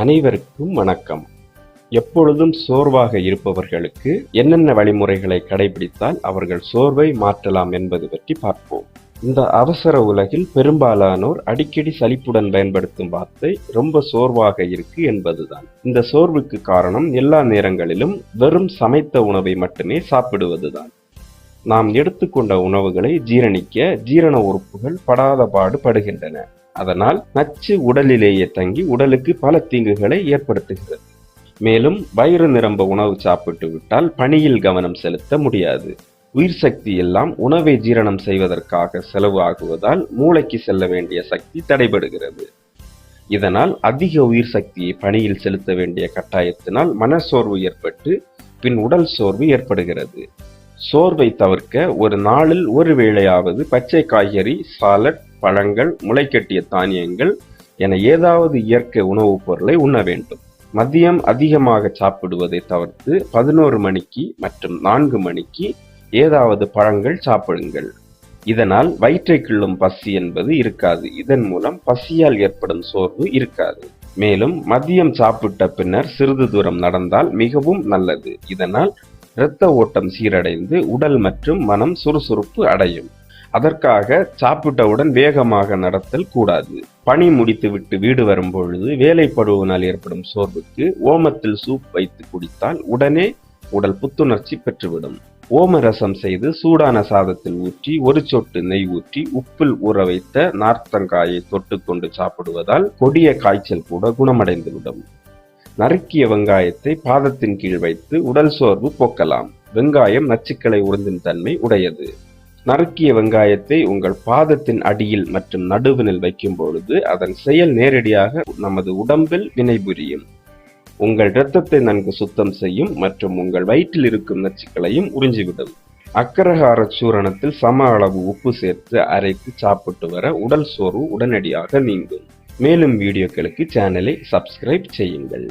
அனைவருக்கும் வணக்கம். எப்பொழுதும் சோர்வாக இருப்பவர்களுக்கு என்னென்ன வழிமுறைகளை கடைபிடித்தால் அவர்கள் சோர்வை மாற்றலாம் என்பது பற்றி பார்ப்போம். இந்த அவசர உலகில் பெரும்பாலானோர் அடிக்கடி சலிப்புடன் பயன்படுத்தும் வார்த்தை ரொம்ப சோர்வாக இருக்கு என்பதுதான். இந்த சோர்வுக்கு காரணம் எல்லா நேரங்களிலும் வெறும் சமைத்த உணவை மட்டுமே சாப்பிடுவதுதான். நாம் எடுத்துக்கொண்ட உணவுகளை ஜீரணிக்க ஜீரண உறுப்புகள் படாத பாடுபடுகின்றன அதனால் நச்சு உடலிலேயே தங்கி உடலுக்கு பல தீங்குகளை ஏற்படுத்துகிறது. மேலும் வயிறு நிரம்ப உணவு சாப்பிட்டு விட்டால் பணியில் கவனம் செலுத்த முடியாது. உயிர் சக்தி எல்லாம் உணவை ஜீரணம் செய்வதற்காக செலவு ஆகுவதால் மூளைக்கு செல்ல வேண்டிய சக்தி தடைபடுகிறது. இதனால் அதிக உயிர் சக்தியை பணியில் செலுத்த வேண்டிய கட்டாயத்தினால் மனச்சோர்வு ஏற்பட்டு பின் உடல் சோர்வு ஏற்படுகிறது. சோர்வை தவிர்க்க ஒரு நாளில் ஒரு வேளையாவது பச்சை காய்கறி சாலட் பழங்கள் முளைக்கட்டிய தானியங்கள் என ஏதாவது இயற்கை உணவுப் பொருளை உண்ண வேண்டும். மதியம் அதிகமாக சாப்பிடுவதை தவிர்த்து பதினோரு மணிக்கு மற்றும் நான்கு மணிக்கு ஏதாவது பழங்கள் சாப்பிடுங்கள். இதனால் வயிற்றை கிள்ளும் பசி என்பது இருக்காது. இதன் மூலம் பசியால் ஏற்படும் சோர்வு இருக்காது. மேலும் மதியம் சாப்பிட்ட பின்னர் சிறிது தூரம் நடந்தால் மிகவும் நல்லது. இதனால் இரத்த ஓட்டம் சீரடைந்து உடல் மற்றும் மனம் சுறுசுறுப்பு அடையும். அதற்காக சாப்பிட்டவுடன் வேகமாக நடத்தல் கூடாது. பணி முடித்துவிட்டு வீடு வரும்பொழுது வேலைப்படுவனால் ஏற்படும் சோர்வுக்கு ஓமத்தில் சூப் வைத்து குடித்தால் உடனே உடல் புத்துணர்ச்சி பெற்றுவிடும். ஓம ரசம் செய்து சூடான சாதத்தில் ஊற்றி ஒரு சொட்டு நெய் ஊற்றி உப்பில் ஊற வைத்த நார்த்தங்காயை தொட்டுக்கொண்டு சாப்பிடுவதால் கொடிய காய்ச்சல் கூட குணமடைந்துவிடும். நறுக்கிய வெங்காயத்தை பாதத்தின் கீழ் வைத்து உடல் சோர்வு போக்கலாம். வெங்காயம் நச்சுக்களை உறிஞ்சும் தன்மை உடையது. நறுக்கிய வெங்காயத்தை உங்கள் பாதத்தின் அடியில் மற்றும் நடுவினில் வைக்கும் பொழுது அதன் செயல் நேரடியாக நமது உடம்பில் வினைபுரியும். உங்கள் இரத்தத்தை நன்கு சுத்தம் செய்யும் மற்றும் உங்கள் வயிற்றில் இருக்கும் நச்சுக்களையும் உறிஞ்சிவிடும். அக்கரகார சூரணத்தில் சம அளவு உப்பு சேர்த்து அரைத்து சாப்பிட்டு வர உடல் சோர்வு உடனடியாக நீங்கும். மேலும் வீடியோக்களுக்கு சேனலை சப்ஸ்கிரைப் செய்யுங்கள்.